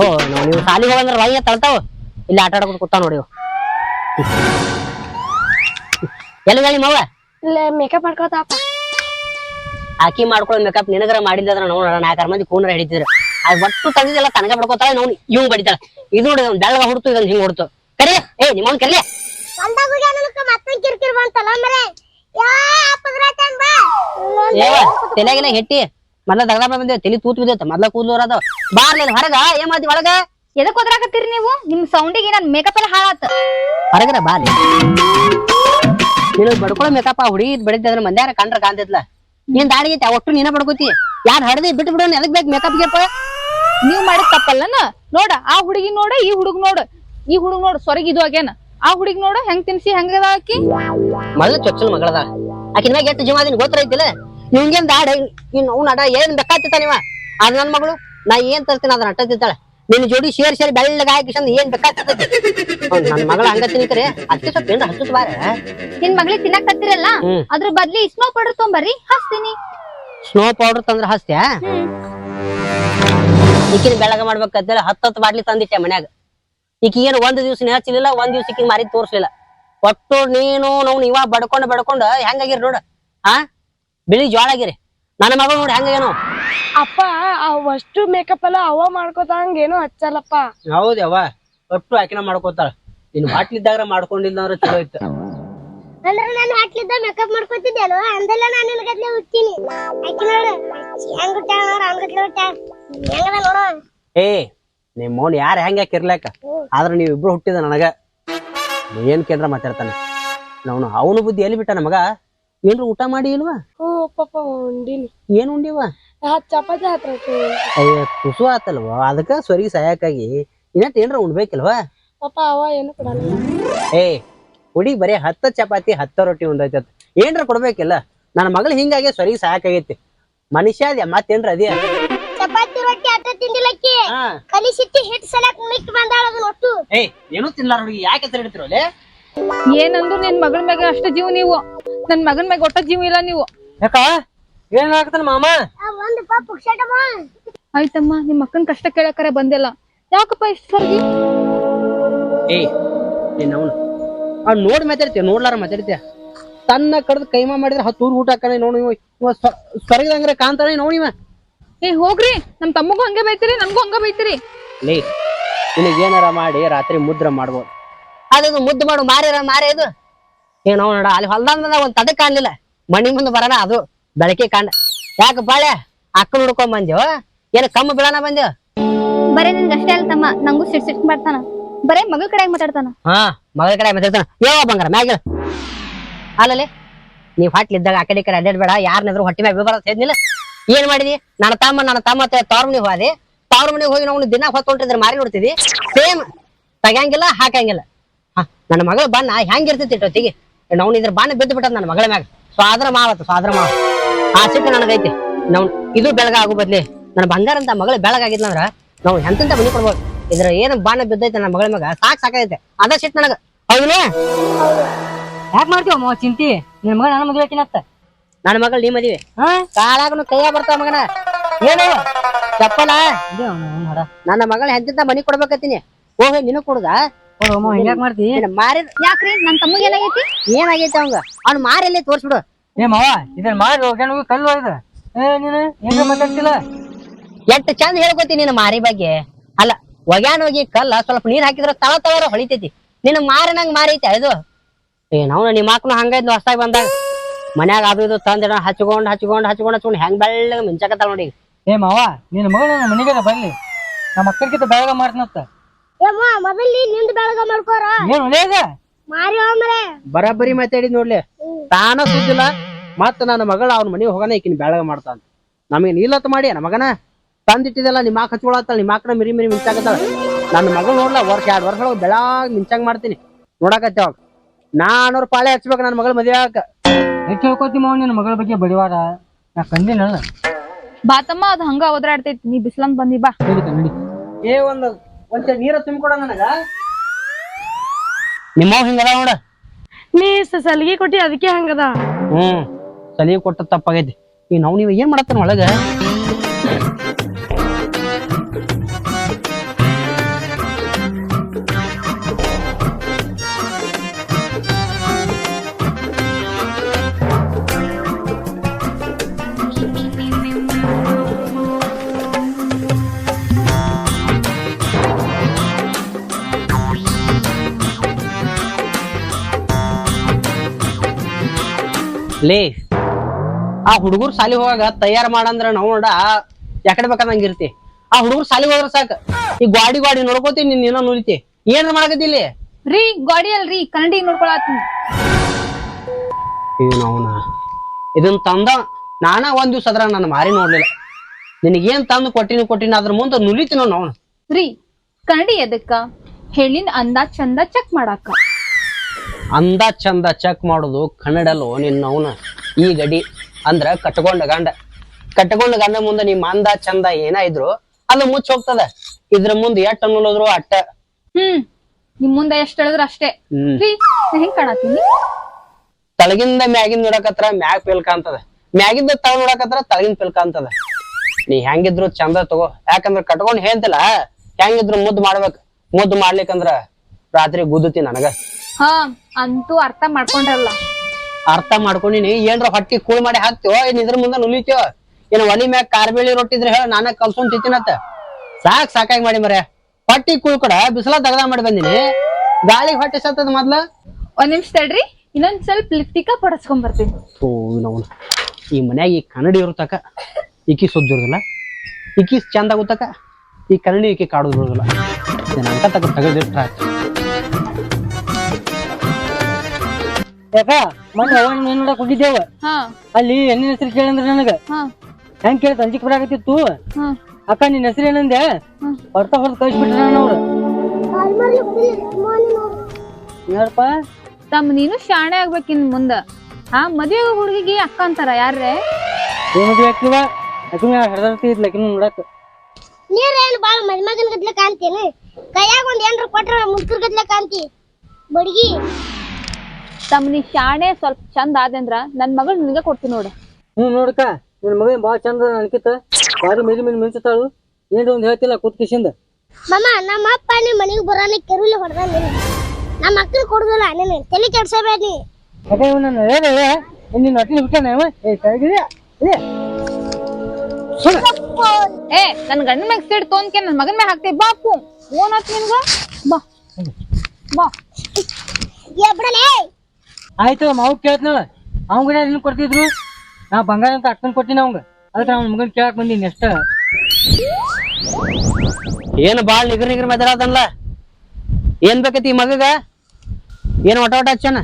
ಓ ನಾವು ಸಾಲಿಗೆ ಹೋಗಂದ್ರ ವಾಯಿ ತಳ್ತಾವ ಇಲ್ಲಿ ಆಟ ಆಡ್ಕೊಂಡು ಕೂತಾವ ನೋಡಿ. ಎಲ್ಲಿ ಹೇಳಿ ಮವ? ಇಲ್ಲ ಮೇಕಪ್ ಮಾಡ್ಕೋತಾಪ ಆಕಿ ಮಾಡ್ಕೊಳ್ಳೋ ಮೇಕಪ್ ನಿನಗರ ಅದ್ರ ನಾವು ನಾಲ್ಕಾರು ಮಂದಿ ಕೂನರ ಹಿಡಿತಿದ್ರು. ಅದ್ ಒಟ್ಟು ತಂದಿದ್ದೆಲ್ಲ ತನಗ ಬಡ್ಕೋತಾಳೆ ನಾವು ಇವ್ ಬಡಿತಾಳೆ. ಇದು ನೋಡಿ ಬೆಳಗ ಹುಡ್ತು ಇದನ್ನ ಹಿಂಗ್ ಹುಡ್ತು. ಕರಿ ಏ ನಿಮ್ಮನ್ ಕರಿ ತಲೆಗಿನ ಹೆಟ್ಟಿ. ಮೊದ್ಲ ದಗದ ಬಂದೆ ತಲಿ ತೂತ್ ಬಿದ್ದೈತೆ ಮೊದ್ಲ ಕೂದಲು ಅದ ಬಾರ್ಲಿ ಹೊರಗ ಏನ್ ಮಾಡ್ತಿ ಒಳಗ. ಎದಕ್ ಒದ್ರಾಕತ್ತೀರಿ ನೀವು? ನಿಮ್ ಸೌಂಡಿಗೆ ನನ್ ಮೇಕಪ್ ಎಲ್ಲ ಹಾಳಾತ. ಹೊರಗರ ಬಾರ್ಲಿ ನೀನು ಬಡ್ಕೊಳ ಮೇಕಪ್ ಹುಡುಗಿ ಬಡಿದ್ರೆ ಮಂದ್ಯಾರ ಕಂಡ್ರ ಕಾಂತಿದ್ಲ ನೀನ್ ದಾಡಿ ಐತಿ ಒಟ್ಟು ನೀನ ಬಡ್ಕೋತಿ? ಯಾರ ಹಡದಿ ಬಿಟ್ಟು ಬಿಡೋನ್ ಎದಕ್ ಬೇಕು ಮೇಕಪ್ ಗೆಪ್ಪ ನೀವ್ ಮಾಡಿದ ತಪ್ಪಲ್ಲನ? ನೋಡ ಆ ಹುಡುಗಿ ನೋಡ ಈ ಹುಡುಗ ನೋಡ. ಈ ಹುಡುಗ ನೋಡ ಸ್ವರ್ಗ ಇದು ಆಗ್ಯಾನ. ಆ ಹುಡುಗಿ ನೋಡ ಹೆಂಗ್ ತಿನ್ಸಿ ಹೆಂಗದ ಆಕಿ? ಮಲ್ಲ ಚೊಚ್ಚಲ್ ಮಗಳದ. ಆಕಿನ ಮ್ಯಾಗ ಎಷ್ಟು ಜೀವ ಅದಿನ ಇವಂಗೇನ್ ದಾಡ ಇನ್ ಅವ್ನ ಅಡ ಏನ್ ಬೇಕಾತಿತ್ತ ನೀವ? ಅದ್ ನನ್ ಮಗಳು ನಾ ಏನ್ ತರ್ತೀನಿ ಅದನ್ನ ಅಟ್ಟ ನಿನ್ ನಿನ್ನ ಜೋಡಿ ಶೇರ್ ಸೇರಿ ಬೆಳ್ಳಗ ಹಾಕಿ ಏನ್ ಬೇಕಾಗ್ತೈತಿ ನನ್ ಮಗಳ ಹಂಗ ತಿನ್ಕರೆ ಅದಕ್ಕೆ ಸ್ವಲ್ಪ ಏನ್ರ ಹಚ್ಚುತ್ತ ಬಾರ. ನಿನ್ ಮಗಳಿಗೆ ತಿನ್ನಕ್ ಹ್ಮ್. ಅದ್ರ ಬದ್ಲಿ ಸ್ನೋ ಪೌಡರ್ ತೊಂಬರ್ರಿ ಹಚ್ತೀನಿ. ಸ್ನೋ ಪೌಡರ್ ತಂದ್ರ ಹಸ್ತ್ಯಾ ಈಕಿನ ಬೆಳಗ ಮಾಡ್ಬೇಕಂತೇಳಿ ಹತ್ತತ್ತು ಬಾಟ್ಲಿ ತಂದಿಟ್ಟೆ ಮನ್ಯಾಗ. ಈಕಿ ಏನು ಒಂದ್ ದಿವ್ಸ ಹಚ್ಚಲಿಲ್ಲ ಒಂದ್ ದಿವ್ಸ ಈಕಿನ ಮಾರಿ ತೋರ್ಸ್ಲಿಲ್ಲ. ಒಟ್ಟು ನೀನು ನಾವು ಇವ ಬಡ್ಕೊಂಡ್ ಬಡ್ಕೊಂಡ್ ಹೆಂಗಾಗಿರ್ ನೋಡ ಹಾ ಬಿಳಿ ಜೋಳ ಆಗಿರಿ. ನನ್ನ ಮಗ ನೋಡಿ ಹಂಗೇನು. ಅಪ್ಪ ಅಷ್ಟು ಮೇಕಪ್ ಎಲ್ಲ ಅವ ಮಾಡ್ಕೋತಂಗ ಏನೋ ಹಚ್ಚಲ್ಲಪ್ಪ. ಹೌದವ್ವ ಒಟ್ಟು ಆಕಿನ ಮಾಡ್ಕೋತಾಳ. ಇನ್ನು ಬಾಟ್ಲಿದ್ದಾಗ ಮಾಡ್ಕೊಂಡಿಲ್ಲ ಅಂದ್ರೆ ಚಲೋ ಇತ್ತು. ಅಂದ್ರೆ ನಾನು ಹಾಕ್ಲಿದ್ದ ಮೇಕಪ್ ಮಾಡ್ಕೊತಿದ್ದೆ ಅಲ್ವಾ ಅಂದಲ್ಲ ನಾನು ನಿನಗತ್ಲೆ ಹುಚ್ಚಿನಿ ಆಕಿ ನೋಡು. ಹೆಂಗ್ ನೋಡು ಹಂಗತ್ಲೆ ಹುಟ್ಟ ಹೆಂಗದ ನೋಡು. ಏ ನಿಮ್ ಮೋನ್ ಯಾರ ಹೆಂಗ ಇರ್ಲಾಕ ಆದ್ರ ನೀವ್ ಇಬ್ರು ಹುಟ್ಟಿದ ನನಗ. ಏನ್ ಕೇಂದ್ರ ಮಾತಾಡ್ತಾನೆ? ಅವನು ಅವನು ಬುದ್ಧಿ ಎಲ್ಲಿ ಬಿಟ್ಟ ನಮಗ? ಏನ್ರ ಊಟ ಮಾಡಿ ಇಲ್ವಾ? ಹ್ಞೂ ಪಾಪ ಉಂಡಿನಿ. ಏನ್ ಉಂಡಿವ? ಹತ್ತು ಚಪಾತಿ ಹತ್ರ ಅಯ್ಯ ತುಸು ಆತಲ್ವ? ಅದಕ್ಕ ಸ್ವರಿಗೆ ಸಹಾಯಕ್ಕಾಗಿ ಇನ್ನಟ್ ಏನ್ರ ಉಣ್ಬೇಕಿಲ್ವಾ? ಪಾಪ ಅವ ಏನು ಕೊಡಲ್ಲ. ಏ ಹುಡಿ ಬರೀ ಹತ್ತ ಚಪಾತಿ ಹತ್ತ ರೊಟ್ಟಿ ಉಂಡೈತೆ ಏನ್ರ ಕೊಡ್ಬೇಕಿಲ್ಲ? ನನ್ನ ಮಗಳು ಹಿಂಗಾಗಿ ಸ್ವರಿಗೆ ಸಾಕಾಗೈತಿ ಮನುಷ್ಯ ಅದ್ಯಾ ಮತ್ತೇನ್ರ ಅದೇ ಚಪಾತಿ ರೊಟ್ಟಿ ಅಟ್ಟ ತಿಂದಿಲ್ಲಕ್ಕಿ ಹಾ. ಕಲಿಸಿಟ್ಟಿ ಹಿಟ್ ಸಲಕ್ ಮಿಕ್ ಬಂದಾಳ ಅದನ್ನ ಒಟ್ಟು. ಏ ಏನೂ ತಿನ್ಲಾರ ಹುಡುಗಿ ಯಾಕೆ ತಿರುಗಿತಿರೋಲೆ ಏನಂದ್ರು ನಿನ್ ಮಗಳ ಮ್ಯಾಗ ಅಷ್ಟ ಜೀವ ನೀವು. ನನ್ ಮಗನ್ ಮ್ಯಾಗ ಒಟ್ಟ ಜೀವ ಇಲ್ಲ ನೀವು. ಯಾಕ? ಏನ್ ಆಗ್ತಾನ ಮಾಮ ಒಂದು ಪಾಪ ಪುಕ್ಷಟಮ್ಮ ಆಯ್ತಮ್ಮ ನಿಮ್ ಅಕ್ಕನ್ ಕಷ್ಟ ಕೇಳಕರೆ ಬಂದಿಲ್ಲ. ಯಾಕಪ್ಪ ಇಷ್ಟ ಸ್ವರ್ಗಿ ಏ ನೀನ್ ಅವನು ಅವ್ನು ನೋಡಿ ಮಾತಾಡ್ತೀಯ ನೋಡ್ಲಾರ ಮಾತಾಡ್ತೀಯ? ತನ್ನ ಕಡ್ದು ಕೈಮಾ ಮಾಡಿದ್ರೆ ಹತ್ತು ಊರ್ ಊಟ ಹಾಕಣ ನೋಡಿ ಇವ ಇವ ಸ್ವ- ಸ್ವರ್ಗದಂಗ್ರೆ ಕಾಂತಾನೆ ನೋಡಿ ಇವ. ಏ ಹೋಗ್ರಿ. ನಮ್ ತಮ್ಮಗೂ ಹಂಗೆ ಬೈತೀರಿ ನಮ್ಗೂ ಹಂಗ ಬೈತೀರಿ. ಲೇ ನಿನಗೆ ಏನಾರ ಮಾಡಿ ರಾತ್ರಿ ಮುದ್ರ ಮಾಡ್ಬೋದು. ಅದು ಮುದ್ದು ಮಾಡು ಮಾರ್ಯಾರ ಮಾರೇ ಇದು. ಏನೋ ನೋಡ ಅಲ್ಲಿ ಹೊಲ್ದಾಗ ಒಂದ್ ತದ ಕಾಣ್ಲಿಲ್ಲ. ಮಣಿ ಮುಂದೆ ಬರೋಣ ಅದು ಬೆಳಕೆ ಕಾಣ ಯಾಕೆ ಬಾಳೆ ಅಕ್ಕ ನೋಡ್ಕೊಂಡ್ ಬಂದ್ಯೋ? ಏನ ಕಮ್ಮ ಬೀಳಣ ಬಂದ್ಯೋ? ಬರೇ ನಿನ್ಗೆ ಅಷ್ಟೇ ಅಲ್ಲ ತಮ್ಮ ನಂಗೂ ಸಿಟ್ ಸಿಟ್ ಮಾಡ್ತಾನ. ಬರೇ ಮಗಳ ಕಡೆ ಮಾತಾಡ್ತಾನ. ಹಾ ಮಗಳ ಕಡೆ ಮಾತಾಡ್ತಾನ. ಯಾವ ಬಂಗಾರ ಮ್ಯಾಗ ಅಲ್ಲಲ್ಲಿ ನೀವ್ ಹೊಟ್ಲಿದ್ದಾಗ ಆ ಕಡೆ ಈ ಕಡೆ ಅಡ್ಡಾಡ್ಬೇಡ ಯಾರನ್ನಾದ್ರು ಹೊಟ್ಟೆ ಮ್ಯಾಗ ಬೀಳ್ಬಾರ್ದು ಅಂತ ಹೇಳಿದ್ನಿಲ್ಲ ಏನ್ ಮಾಡಿದಿ? ನನ್ನ ತಮ್ಮ ನನ್ನ ತಮ್ಮ ತವ್ರ ಮನೆಗೆ ಹೋದಿ. ತವ್ರ ಮನೆಗೆ ಹೋಗಿ ನಾವು ದಿನ ಹೊತ್ತೊಂಟಿದ್ರೆ ಮಾರಿ ನೋಡ್ತಿದ್ವಿ ಸೇಮ್ ತಗಂಗಿಲ್ಲ ಹಾಕಂಗಿಲ್ಲ ನನ್ನ ಮಗಳ ಬಣ್ಣ ಹೆಂಗಿರ್ತೈತಿ ಇಟ್ಟೊತ್ತಿಗೆ ನಾವು ಇದ್ರ ಬಣ್ಣ ಬಿದ್ದು ಬಿಟ್ಟದ ನನ್ನ ಮಗಳ ಮ್ಯಾಗ. ಸ್ವಾದ್ರ ಮಾವತ್ತು ಸ್ವಾದ್ರ ಮಾವ. ಆ ಸಿಟ್ಟು ನನಗೈತಿ. ನಾವು ಇದು ಬೆಳಗ ಆಗೋ ಬದ್ಲಿ. ನನ್ನ ಬಂಗಾರ ಅಂತ ಮಗಳ ಬೆಳಗಾಗಿದ್ಲಂದ್ರ ನಾವು ಎಂತಂತ ಮನಿ ಕೊಡ್ಬೋದು? ಇದ್ರ ಏನ್ ಬಾಣ ಬಿದ್ದೈತೆ ನನ್ನ ಮಗಳ ಮ್ಯಾಗ ಸಾಕ್ ಸಾಕೈತೆ ಅದ ಸಿಟ್ಟು ನನಗ. ಹೌದಿಲ್ಲ ಯಾಕೆ ಮಾಡ್ತೀವ ಮಾವ ಚಿಂತಿ? ನಿನ್ ಮಗ ನನ್ನ ಮಗಳ ಹಾಕಿನತ್ತ ನನ್ನ ಮಗಳ ನೀ ಮದಿವೆ. ಕಾಳಾಗನು ಕೈಯ ಬರ್ತಾವ ಮಗನ. ಏನು? ಚಪ್ಪಲ? ನನ್ನ ಮಗಳ ಎಂತಿಂತ ಮನಿ ಕೊಡ್ಬೇಕತ್ತೀನಿ? ಹೋಗಿ ನಿನಗ್ ಕೊಡುದ? ಹಿಂಗ್ಯಾಕ್ ಮಾಡ್ತಿ? ಮಾರಿ ಯಾಕ್ರಿ? ನನ್ ತಮ್ಮಗ್ ಏನಾಗೈತಿ ಏನಾಗೈತೆ ಅವಂಗ? ಅವ್ನ ಮಾರಿ ತೋರ್ಸ್ಬಿಡು. ಏ ಮಾವ ಇದನ್ನ ಮಾರಿ ಹೋಗ್ಯಾನ ಕಲ್ಲು ಇದು ಏ ನೀನು ಏನ್ ಮಾತಾಡ್ತಿಲ್ಲ? ಎಷ್ಟ್ ಚಂದ ಹೇಳ್ಕೊತಿ ನಿನ್ನ ಮಾರಿ ಬಗ್ಗೆ? ಅಲ್ಲ ಒಗ್ಯಾನ ಹೋಗಿ ಕಲ್ಲ ಸ್ವಲ್ಪ ನೀರ್ ಹಾಕಿದ್ರ ತಳ ತಳ ಹೊಳಿತೈತಿ. ನಿನ್ನ ಮಾರಿ ನಂಗ್ ಮಾರೈತಿ ಅದು. ಏ ನಾವು ನಿಮ್ಮ ಮಕ್ಳು ಹಂಗೈದ್ ಹೊಸದಾಗ ಬಂದಾಗ. ಮನ್ಯಾಗ ಅದು ಇದು ತಂದಿಡ ಹಚ್ಕೊಂಡ್ ಹಚ್ಕೊಂಡ್ ಹಚ್ಕೊಂಡ್ ಹಚ್ಕೊಂಡ್ ಹೆಂಗ್ ಬೆಳ್ಳಗ ಮಿಂಚಾಕತ್ತಾಳ ನೋಡಿ. ಏ ಮಾವ ನಿನ್ನ ಮಗಳು ನನ್ನ ಮನೆಗೆ ಬರ್ಲಿ. ನಮ್ಮ ಅಕ್ಕರ್ಕಿಂತ ಬೆಳಗ ಮಾಡ್ತೀನತ್ತ ಏಮ್ಮ ಮೊದಲು ನಿಂದ ಬೆಳಗ ಮಾಡ್ಕೋರ. ಏನ್ ಒಳ್ಳೆಯದ ಮಾರಿ ಹೋಮರೆ ಬರಾಬರಿ ಮಾತಾಡಿದ್ ನೋಡ್ಲಿ. ತಾನ ಸುದ್ದಿಲ್ಲ ಮತ್ತ ನನ್ನ ಮಗಳ ಅವ್ನ ಮನೆಗೆ ಹೋಗನ ಈಕಿನ ಬೆಳಗ ಮಾಡ್ತಾನ. ನಮಗೆ ನೀಲತ್ ಮಾಡಿ ನಮ್ಮ ಮಗನ. ತಂದಿಟ್ಟಿದಲ್ಲ ನಿಮ್ಮ ಮಾಕ್ ಹಚ್ಕೊಳತ್ತಾಳ ನಿಮ್ಮ ಮಾಕನ ಮಿರಿ ಮಿರಿ ಮಿಂಚಾಕತ್ತಾಳ. ನನ್ನ ಮಗಳು ನೋಡ್ಲ ವರ್ಷ ಎರಡ್ ವರ್ಷ ಒಳಗೆ ಬೆಳಗ್ ಮಿಂಚಂಗ್ ಮಾಡ್ತೀನಿ. ನೋಡಕತ್ತೆ ಅವಾಗ. ನಾನೂರು ಪಾಳೆ ಹಚ್ಬೇಕು ನನ್ನ ಮಗಳ ಮದುವೆ ಆಗ ಎಷ್ಟು ಹೇಳ್ಕೊತಿ ಮಾವ ನಿನ್ನ ಮಗಳ ಬಗ್ಗೆ ಬಡಿವಾರ? ನಾ ಕಂದಿನಲ್ಲ. ಬಾತಮ್ಮ ಅದು ಹಂಗ ಓದ್ರಾಡ್ತೈತಿ ನೀ ಬಿಸ್ಲಂದ್ ಬಂದಿ ಬಾ. ನಡಿ. ಏ ಒಂದು ಒಂಚ ನೀರ ತುಂಬಿಕೊಡ ನನಗ. ನಿಮ್ಮ ಹಿಂಗದ ನೋಡ. ನೀ ಸ- ಸಲಿಗೆ ಕೊಟ್ಟಿ ಅದಕ್ಕೆ ಹಂಗದ. ಹ್ಮ್ ಸಲಿಗೆ ಕೊಟ್ಟ ತಪ್ಪಾಗೈತಿ. ಈಗ ನಾವು ನೀವು ಏನ್ ಮಾಡತ್ತಾನ ಒಳಗ? ಲೇ ಆ ಹುಡುಗರು ಸಾಲಿ ಹೋಗಾಗ ತಯಾರು ಮಾಡಂದ್ರ ನಾವು ನೋಡ ಯಾಕಡೆ ಬೇಕಾದಂಗ ಇರ್ತಿ ಆ ಹುಡುಗರು ಸಾಲಿ ಹೋದ್ರ ಸಾಕ. ಈ ಗಾಡಿ ಗಾಡಿ ನೋಡ್ಕೋತಿ ನೀನ್ ಏನೋ ನುಲಿತಿ ಏನ್ ಮಾಡಕತ್ತಿಲ್ಲಿ? ರೀ ಗಾಡಿ ಅಲ್ರಿ ಕನ್ನಡಿ ನೋಡ್ಕೊಳತ್ತೀನಿ ಏನು ಅವನ. ಇದನ್ ತಂದ ನಾನ ಒಂದ್ ದಿವ್ಸ ಅದ್ರ ನನ್ನ ಮಾರಿ ನೋಡ್ಲಿಲ್ಲ. ನಿನಗೇನ್ ತಂದು ಕೊಟ್ಟಿನ ಕೊಟ್ಟಿನ ಅದ್ರ ಮುಂದೆ ನುಲಿತೀನಿ ಅವನು ರೀ ಕನ್ನಡಿ ಎದಕ್ಕ? ಹೇಳಿನ ಅಂದ ಚಂದ ಚೆಕ್ ಮಾಡಾಕ. ಅಂದ ಚಂದ ಚೆಕ್ ಮಾಡೋದು ಕನ್ನಡಲ್ಲೋ ನಿನ್ನವನ ಈ ಗಡಿ. ಅಂದ್ರ ಕಟ್ಕೊಂಡ ಗಂಡ. ಕಟ್ಕೊಂಡ ಗಂಡ ಮುಂದೆ ನಿಮ್ಮ ಅಂದ ಚಂದ ಏನ ಇದ್ರು ಅದು ಮುಚ್ಚ ಹೋಗ್ತದ. ಇದ್ರ ಮುಂದೆ ಎಟ್ ಅನ್ನೋದ್ರು ಅಟ್ಟ. ಹ್ಮ್. ನಿಮ್ ಮುಂದೆ ಎಷ್ಟ್ ಹೇಳಿದ್ರು ಅಷ್ಟೇ. ಹೆಂಗ್ ಕಾಣತೀನಿ ತಳಗಿಂದ ಮ್ಯಾಗಿಂದ ನೋಡಕತ್ರ ಮ್ಯಾಗ್ ಪಿಲ್ಕ ಅಂತದ. ಮ್ಯಾಗಿಂದ ತಳ ನೋಡಕತ್ರ ತಳಗಿನ ಪಿಲ್ಕ ಅಂತದ. ನೀ ಹೆಂಗಿದ್ರು ಚಂದ ತಗೋ. ಯಾಕಂದ್ರ ಕಟ್ಕೊಂಡ್ ಹೇಳ್ತಿಲ್ಲ. ಹೆಂಗಿದ್ರು ಮುದ್ದು ಮಾಡ್ಬೇಕು. ಮುದ್ದು ಮಾಡ್ಲಿಕ್ಕಂದ್ರ ರಾತ್ರಿ ಗುದ್ದುತಿ ನನಗ. ಹಾ ಅಂತೂ ಅರ್ಥ ಮಾಡ್ಕೊಂಡ್ರಲ್ಲ. ಅರ್ಥ ಮಾಡ್ಕೊಂಡಿನಿ. ಏನ್ರ ಹೊಟ್ಟಿ ಕೂಳ್ ಮಾಡಿ ಹಾಕ್ತಿವೋ ಏನ್ ಇದ್ರ ಮುಂದೆ ನುಲಿತೀವೋ ಏನ್ ಒಲಿ ಮ್ಯಾಗ ಕಾರ್ಬೇಳಿ ರೊಟ್ಟಿದ್ರೆ ಹೇಳ ನಾನ ಕಲ್ಸೊಂಡ್ ತಿಂತೀನತ್ತ ಸಾಕ್ ಸಾಕಾಗಿ ಮಾಡಿ ಮರೆ ಹೊಟ್ಟಿ ಕೂಳ್ ಕಡ ಬಿಸಿಲ ತಗದ ಮಾಡಿ ಬಂದಿನಿ. ಗಾಳಿ ಹೊಟ್ಟೆ ಸತ್ತದ ಮೊದ್ಲ? ಒಂದ್ ನಿಮಿಷ ತಡ್ರಿ ಇನ್ನೊಂದ್ ಸ್ವಲ್ಪ ಲಿಪ್ಟಿಕ ಪಡಸ್ಕೊಂಡ್ ಬರ್ತೀನಿ. ಈ ಮನ್ಯಾಗ ಈ ಕನ್ನಡಿ ಇರುತ್ತಕ ಈಕಿ ಸುದ್ದಿ ಇರೋದಿಲ್ಲ ಈಕಿ ಚಂದ ಆಗುತ್ತಕ ಈ ಕನ್ನಡಿ ಈಕಿ ಕಾಡೋದು ಅಂತ ತಗ ತೆಗೆದಿಟ್ರ ಯಾಕ? ಮೊನ್ನೆ ಅವನ್ ನೀನ್ ನೋಡಕ್ ಹೋಗಿದ್ದೇವ. ಹಾ. ಅಲ್ಲಿ ಎಣ್ಣಿನ ಹೆಸರು ಕೇಳಂದ್ರ ನನಗ. ಹಾ. ಹೆಂಗ್ ಕೇಳ್ತ? ಅಂಜಿಕ್ ಬರಾಕತ್ತಿತ್ತು. ಹಾ. ಅಕ್ಕ ನಿನ್ ಹೆಸರು ಏನಂದೆ? ಹೊರತ ಹೊರತ ಹೊರದ್ ಕಳ್ಸಿಬಿಟ್ರ ಅವ್ರು. ಯಾರಪ್ಪ ತಮ್ಮ ನೀನು ಶಾಣೆ ಆಗ್ಬೇಕಿನ್ ಮುಂದ. ಹಾ ಮದ್ವೆ ಹುಡುಗಿಗೆ ಅಕ್ಕ ಅಂತಾರ ಯಾರ್ರೆ? ಏನ್ ಮದ್ವೆ ಆಗ್ತಿವ? ಯಾಕಂದ್ರೆ ಹಡದಾಡ್ತಿ ಇದ್ಲಕಿನ ನೋಡಕ್. ನೀರೇನು ಬಾಳ ಮದ್ಮಗನ್ ಗತ್ಲೆ ಕಾಣ್ತೀನಿ ಕೈಯಾಗ ಒಂದ್ ಏನ್ರ ಕೊಟ್ರ ಮುದ್ಕರ್ ಗತ್ಲೆ ಕಾಣ್ತಿ. ಬಡ್ಗಿ. ತಮ್ಮ ನೀ ಶಾಣೆ ಸ್ವಲ್ಪ ಚಂದ ಆದಂದ್ರ ನನ್ ಮಗಳು ನಿನಗ ಕೊಡ್ತೀನಿ ನೋಡು. ಹ್ಞೂ ನೋಡಕ ನಿನ್ ಮಗನ್ ಭಾಳ ಚಂದ ಅನ್ಕಿತ. ಬಾರಿ ಮೇಲೆ ಮೇಲೆ ಮಿಂಚತಾಳು ಏನು ಒಂದ್ ಹೇಳ್ತಿಲ್ಲ ಕೂತ್ ಕಿಶಿಂದ ಮಮ್ಮ ನಮ್ಮ ಅಪ್ಪ ನಿಮ್ ಮನೆಗೆ ಬರೋಣ ಕೆರುಲಿ ಹೊಡೆದ ನಮ್ಮ ಮಕ್ಕಳು ಕೊಡುದಿಲ್ಲ ನೀನು ತಲೆ ಕೆಡ್ಸಬೇಡಿ ಅದೇ ನಾನು ಇವ್ ನನ್ನ ಅಟ್ಲಿ ಬಿಟ್ಟಾನ ಅವ ಏ ಕೈಗಿರಿ ಏ. ಏ ನನ್ ಗಂಡ ಮ್ಯಾಗ ಸಿಡ್ ತೊಂದ್ಕೆ ನನ್ ಮಗನ್ ಮ್ಯಾಗ ಹಾಕ್ತಿ ಬಾಪು ಓನ್ ಆತ್ ನಿನ್ಗ. ಬಾ. ಬಾ. ಏ ಬಿಡಲೇ ಆಯ್ತು ಮಾವು ಕೇಳ್ತನಳ ಅವ್ನ ಕೂಡ ನಿನ್ ಕೊಡ್ತಿದ್ರು? ನಾ ಬಂಗಾರ ಅಂತ ಅಕ್ಕನ್ ಕೊಟ್ಟಿನ ಅವಂಗ ಅದಕ್ಕೆ ಅವ್ನ ಮಗನ್ ಕೇಳಕ್ ಬಂದೀನಿ ಅಷ್ಟ. ಏನು ಬಾಳ್ ನಿಗರ್ ನಿಗರ್ ಮಾತಾಡದನ್ಲ ಏನ್ ಬೇಕೈತಿ ಈ ಮಗಗ? ಏನ್ ಒಟ ಒಟ ಹಚ್ಚನ?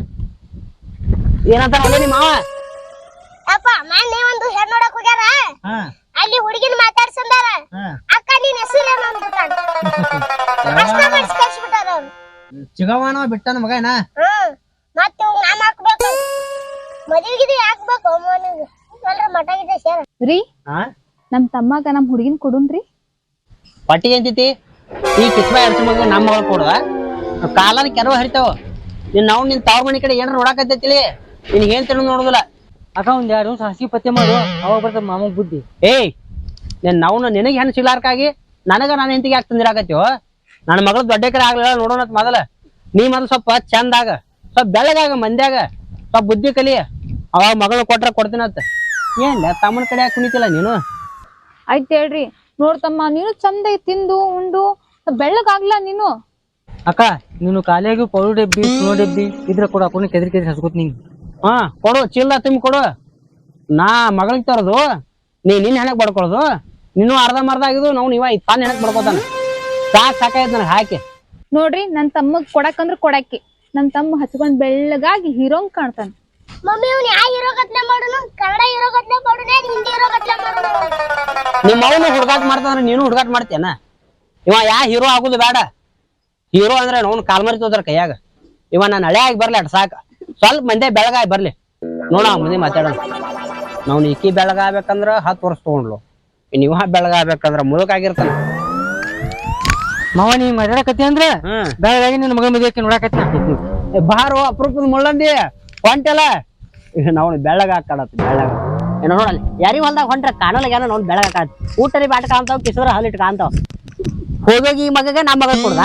ಏನಂತ ಅಲ್ಲೇ ನಿಮ್ಮ ಮಾವ ಅಪ್ಪ ಮೊನ್ನೆ ಒಂದು ಹೆಣ್ಣು ನೋಡಕ್ ಹೋಗ್ಯಾರ? ಹಾ. ಅಲ್ಲಿ ಹುಡುಗಿನ ಮಾತಾಡ್ಸಂದಾರ? ಹಾ. ಅಕ್ಕ ನಿನ್ ಹೆಸರು ಏನು ಚಿಗವಾನ ಬಿಟ್ಟನ ಮಗ ಏನ ಮದುವೆಗಿದು ಮಠ ಗಿದೆ ಸೇರ. ರೀ ಹಾ ನಮ್ ತಮ್ಮಗ ನಮ್ ಹುಡುಗಿನ ಕೊಡುನ್ರಿ ಪಟ್ಟಿ ಎಂತೈತಿ ಈ ಕಿಸ್ಬಾ ಎಡ್ಸ ಮಗ ನಮ್ಮ ಮಗಳು ಕೊಡುದ? ಕಾಲನ ಕೆರವ ಹರಿತಾವ. ನಿನ್ ನಾವು ನಿನ್ ತವ್ರ ಮನೆ ಕಡೆ ಏನಾರ ನೋಡಾಕತ್ತೈತಿಲಿ ನಿನ್ ಏನ್ ತಿನ್ನೋದು ನೋಡುದಿಲ್ಲ. ಅಕ್ಕ ಒಂದ್ ಯಾರು ದಿವಸ ಹಸಿ ಪತ್ತೆ ಮಾಡು. ಅವಾಗ ಬರ್ತದ ಮಾಮ ಬುದ್ಧಿ. ಏಯ್ ನಿನ್ ನಾವು ನಿನಗೆ ಹೆಣ್ಣು ಸಿಗ್ಲಾರ್ಕಾಗಿ ನನಗ ನಾನು ಹೆಂಡತಿಗೆ ಯಾಕೆ ತಂದಿರಾಕತ್ತೀವೋ ನನ್ನ ಮಗಳು ದೊಡ್ಡ ಕಡೆ ಆಗ್ಲಿಲ್ಲ ನೋಡೋಣ ಮೊದಲ. ನೀ ಮೊದಲು ಸ್ವಲ್ಪ ಚಂದಾಗ ಸ್ವಲ್ಪ ಬೆಳಗಾಗ ಮಂದ್ಯಾಗ ಸ್ವಲ್ಪ ಬುದ್ಧಿ ಕಲಿ ಅವಾಗ ಮಗಳು ಕೊಟ್ರ ಕೊಡ್ತೀನಂತ ಏನ್ ತಮ್ಮನ ಕಡೆ ಯಾಕೆ ಕುಣಿತಿಲ್ಲ ನೀನು? ಆಯ್ತ ಹೇಳ್ರಿ. ನೋಡ್ತಮ್ಮ ನೀನು ಚಂದ ತಿಂದು ಉಂಡು ಬೆಳ್ಳಗಾಗ್ಲ ನೀನು? ಅಕ್ಕ ನೀನು ಕಾಲೇಜು ಪೌಡರ್ ಡಬ್ಬಿ ಡಬ್ಬಿ ಇದ್ರ ಕೊಡು ಅಪ್ಪನ ಕೆದ್ರಿ ಕೆದ್ರಿ ಹಸ್ಕೋತ್ ನಿಂಗೆ. ಹಾ ಕೊಡು ಚೀಲ ತಿಮ್ ಕೊಡು. ನಾ ಮಗಳಿಗೆ ತರೋದು ನೀ ನಿನ್ನ ಹೆಣಕ್ ಬಡ್ಕೊಳ್ಳೋದು ನೀನು ಅರ್ಧ ಮರ್ಧ ಆಗಿದ್ದು ನಾವು ನೀವ ತಾನು ಹೆಣಕ್ ಬಡ್ಕೋತಾನ. ಸಾಕ್ ಸಾಕಾಯ್ತು ನನಗೆ ಹಾಕಿ. ನೋಡ್ರಿ ನನ್ ತಮ್ಮಗ್ ಕೊಡಕಂದ್ರ ಕೊಡಕ್ಕೆ. ನನ್ ತಮ್ಮ ಹಚ್ಕೊಂಡ್ ಬೆಳ್ಳಗಾಗಿ ಹೀರೋಂಗ್ ಕಾಣ್ತಾನ. ಮಮ್ಮಿ ಅವ್ನು ಯಾವ ಹೀರೋ ಕತ್ಲೆ ಮಾಡೋನು? ಕನ್ನಡ ಹೀರೋ ಕತ್ಲೆ ಹಿಂದಿ ಹೀರೋ ಕತ್ಲೆ ನಿಮ್ಮ ಅವನು ಹುಡುಗಾಟ ಮಾಡ್ತಂದ್ರೆ ನೀನು ಹುಡುಗಾಟ ಮಾಡ್ತೇನ ಇವ ಯಾ ಹೀರೋ ಆಗುದು ಬೇಡ. ಹೀರೋ ಅಂದ್ರೆ ಅವ್ನು ಕಾಲ್ಮರಿ ತೋದ್ರ ಕೈಯಾಗ. ಇವ ನಾನು ಹಳೆ ಆಗಿ ಬರ್ಲಿ ಅಟ್ ಸಾಕ. ಸ್ವಲ್ಪ ಮಂದಿ ಬೆಳಗಾಗಿ ಬರ್ಲಿ. ನೋಡ ಮಂದಿ ಮಾತಾಡೋಣ. ನಾವು ಈಕಿ ಬೆಳಗಾಗ್ಬೇಕಂದ್ರ ಹತ್ತು ವರ್ಷ ತಗೊಂಡ್ಲು. ಇನ್ ಇವ ಬೆಳಗಾಗ್ಬೇಕಂದ್ರ ಮುಳುಕಾಗಿರ್ತಾನ ಮಾವ ನೀ ಮಾತಾಡಕತ್ತಿ ಅಂದ್ರ ಬೆಳಗಾಗಿ ನಿನ್ನ ಮಗನ ಮದುವೆ ನೋಡಕತ್ತಿ. ಏ, ಬಾರೋ ಅಪರೂಪದ ಮುಳ್ಳಂದಿ ಹೊಂಟಲ್ಲ ನಾವು ಬೆಳಗ ಹಾಕಾಡತ್ ಬೆಳಗ ಏನೋ ನೋಡಲ್ಲ ಯಾರಿಗೆ ಹೊಲ್ದಾಗ ಹೊಂಟ್ರ ಕಾಣಲ್ಲ ಏನೋ ನೋಡಿ ಬೆಳಗ ಊಟರಿ ಬಾಟ ಕಾಣ್ತಾವ್ ಕಿಸೋರ ಹಲ್ಲಿಟ್ಟು ಕಾಣ್ತಾವ್ ಹೋಗೋಗಿ ಈ ಮಗಗೆ ನಮ್ಮ ಮಗ ಕೊಡ್ದ?